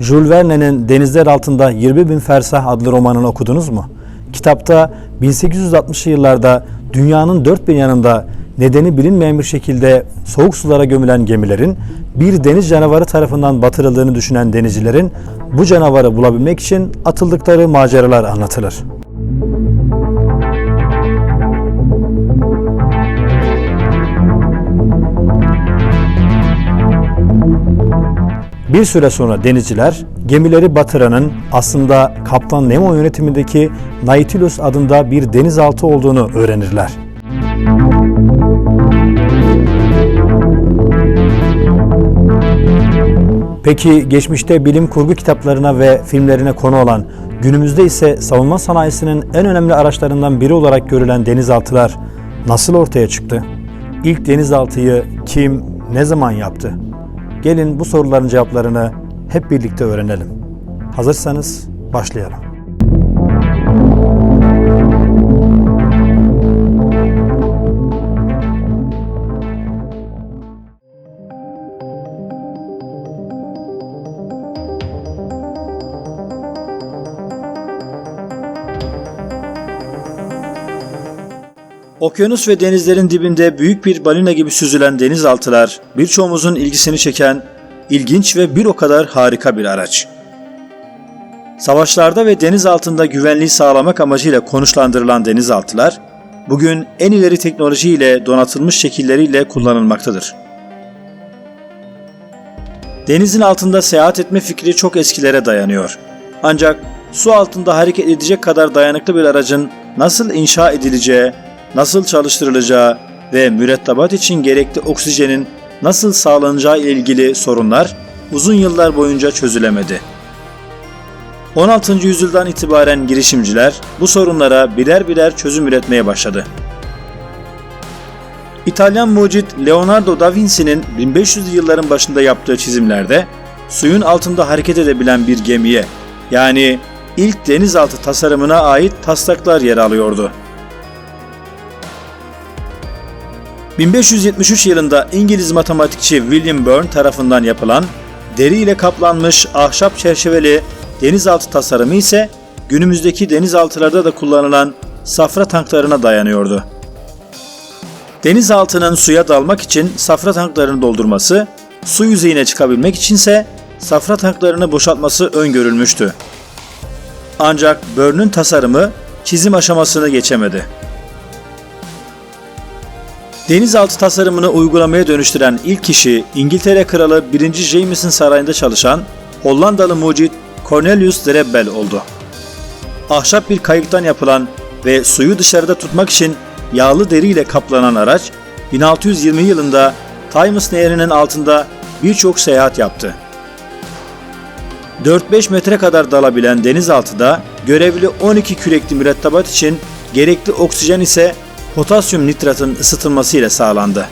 Jules Verne'nin Denizler Altında 20 Bin Fersah adlı romanını okudunuz mu? Kitapta 1860'lı yıllarda dünyanın dört bir yanında nedeni bilinmeyen bir şekilde soğuk sulara gömülen gemilerin bir deniz canavarı tarafından batırıldığını düşünen denizcilerin bu canavarı bulabilmek için atıldıkları maceralar anlatılır. Bir süre sonra denizciler gemileri batıranın aslında Kaptan Nemo yönetimindeki Nautilus adında bir denizaltı olduğunu öğrenirler. Peki geçmişte bilim kurgu kitaplarına ve filmlerine konu olan, günümüzde ise savunma sanayisinin en önemli araçlarından biri olarak görülen denizaltılar nasıl ortaya çıktı? İlk denizaltıyı kim, ne zaman yaptı? Gelin bu soruların cevaplarını hep birlikte öğrenelim. Hazırsanız başlayalım. Okyanus ve denizlerin dibinde büyük bir balina gibi süzülen denizaltılar birçoğumuzun ilgisini çeken ilginç ve bir o kadar harika bir araç. Savaşlarda ve deniz altında güvenliği sağlamak amacıyla konuşlandırılan denizaltılar, bugün en ileri teknolojiyle donatılmış şekilleriyle kullanılmaktadır. Denizin altında seyahat etme fikri çok eskilere dayanıyor. Ancak su altında hareket edecek kadar dayanıklı bir aracın nasıl inşa edileceği, nasıl çalıştırılacağı ve mürettebat için gerekli oksijenin nasıl sağlanacağı ile ilgili sorunlar uzun yıllar boyunca çözülemedi. 16. yüzyıldan itibaren girişimciler bu sorunlara birer birer çözüm üretmeye başladı. İtalyan mucit Leonardo da Vinci'nin 1500'lü yılların başında yaptığı çizimlerde suyun altında hareket edebilen bir gemiye yani ilk denizaltı tasarımına ait taslaklar yer alıyordu. 1573 yılında İngiliz matematikçi William Byrne tarafından yapılan deri ile kaplanmış ahşap çerçeveli denizaltı tasarımı ise günümüzdeki denizaltılarda da kullanılan safra tanklarına dayanıyordu. Denizaltının suya dalmak için safra tanklarını doldurması, su yüzeyine çıkabilmek içinse safra tanklarını boşaltması öngörülmüştü. Ancak Byrne'ün tasarımı çizim aşamasını geçemedi. Denizaltı tasarımını uygulamaya dönüştüren ilk kişi İngiltere Kralı 1. James'in sarayında çalışan Hollandalı mucit Cornelius de Rebel oldu. Ahşap bir kayıktan yapılan ve suyu dışarıda tutmak için yağlı deriyle kaplanan araç 1620 yılında Thames Nehri'nin altında birçok seyahat yaptı. 4-5 metre kadar dalabilen denizaltıda görevli 12 kürekli mürettebat için gerekli oksijen ise potasyum nitratın ısıtılması ile sağlandı.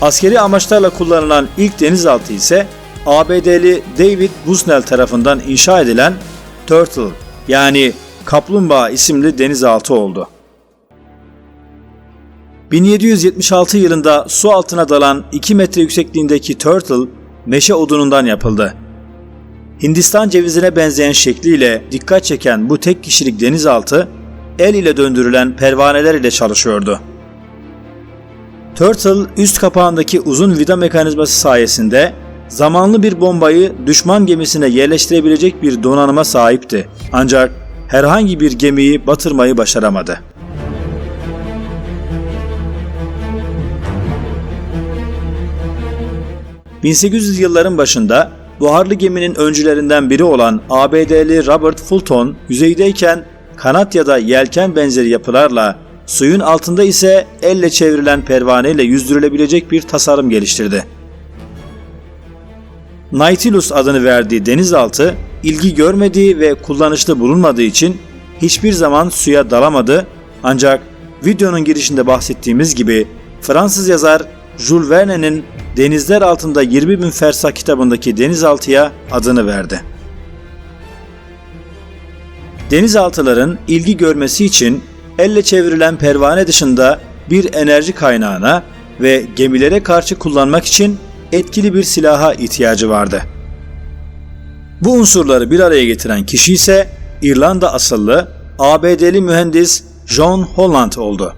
Askeri amaçlarla kullanılan ilk denizaltı ise ABD'li David Busnell tarafından inşa edilen Turtle yani Kaplumbağa isimli denizaltı oldu. 1776 yılında su altına dalan 2 metre yüksekliğindeki Turtle meşe odunundan yapıldı. Hindistan cevizine benzeyen şekliyle dikkat çeken bu tek kişilik denizaltı el ile döndürülen pervaneler ile çalışıyordu. Turtle üst kapağındaki uzun vida mekanizması sayesinde zamanlı bir bombayı düşman gemisine yerleştirebilecek bir donanıma sahipti. Ancak herhangi bir gemiyi batırmayı başaramadı. ...1800 yılların başında buharlı geminin öncülerinden biri olan ABD'li Robert Fulton yüzeydeyken kanat ya da yelken benzeri yapılarla suyun altında ise elle çevrilen pervaneyle yüzdürülebilecek bir tasarım geliştirdi. Nautilus adını verdiği denizaltı ilgi görmediği ve kullanışlı bulunmadığı için hiçbir zaman suya dalamadı ancak videonun girişinde bahsettiğimiz gibi Fransız yazar Jules Verne'nin Denizler Altında 20 bin fersah kitabındaki denizaltıya adını verdi. Denizaltıların ilgi görmesi için elle çevrilen pervane dışında bir enerji kaynağına ve gemilere karşı kullanmak için etkili bir silaha ihtiyacı vardı. Bu unsurları bir araya getiren kişi ise İrlanda asıllı ABD'li mühendis John Holland oldu.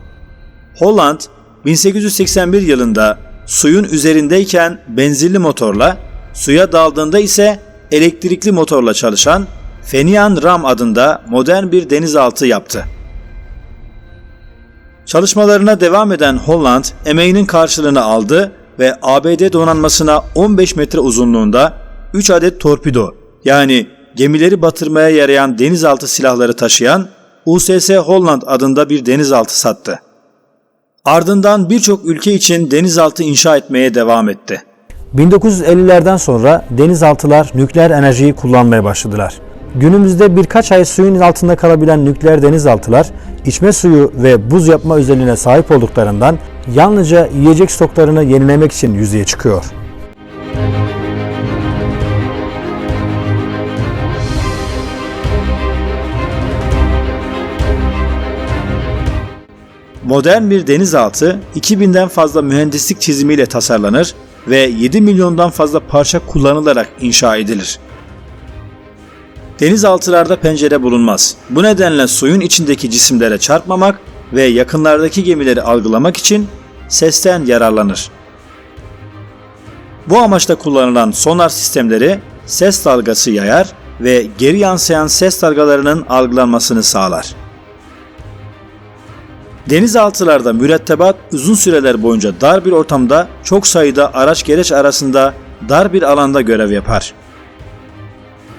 Holland 1881 yılında suyun üzerindeyken benzinli motorla, suya daldığında ise elektrikli motorla çalışan Fenian Ram adında modern bir denizaltı yaptı. Çalışmalarına devam eden Holland emeğinin karşılığını aldı ve ABD donanmasına 15 metre uzunluğunda 3 adet torpido yani gemileri batırmaya yarayan denizaltı silahları taşıyan USS Holland adında bir denizaltı sattı. Ardından birçok ülke için denizaltı inşa etmeye devam etti. 1950'lerden sonra denizaltılar nükleer enerjiyi kullanmaya başladılar. Günümüzde birkaç ay suyun altında kalabilen nükleer denizaltılar içme suyu ve buz yapma özelliğine sahip olduklarından yalnızca yiyecek stoklarını yenilemek için yüzeye çıkıyor. Modern bir denizaltı 2000'den fazla mühendislik çizimiyle tasarlanır ve 7 milyondan fazla parça kullanılarak inşa edilir. Denizaltılarda pencere bulunmaz. Bu nedenle suyun içindeki cisimlere çarpmamak ve yakınlardaki gemileri algılamak için sesten yararlanır. Bu amaçla kullanılan sonar sistemleri ses dalgası yayar ve geri yansıyan ses dalgalarının algılanmasını sağlar. Denizaltılarda mürettebat uzun süreler boyunca dar bir ortamda çok sayıda araç gereç arasında dar bir alanda görev yapar.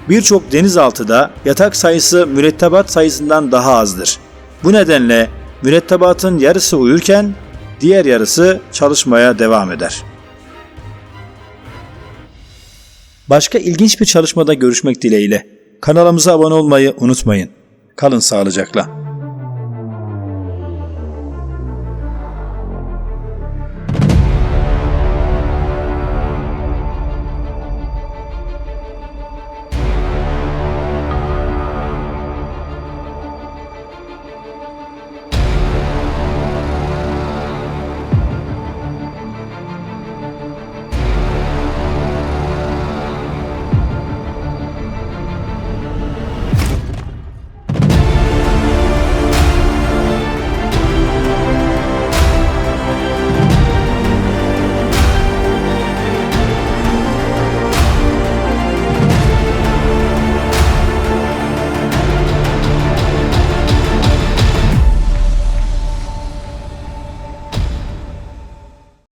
Birçok denizaltıda yatak sayısı mürettebat sayısından daha azdır. Bu nedenle mürettebatın yarısı uyurken diğer yarısı çalışmaya devam eder. Başka ilginç bir çalışmada görüşmek dileğiyle. Kanalımıza abone olmayı unutmayın. Kalın sağlıcakla.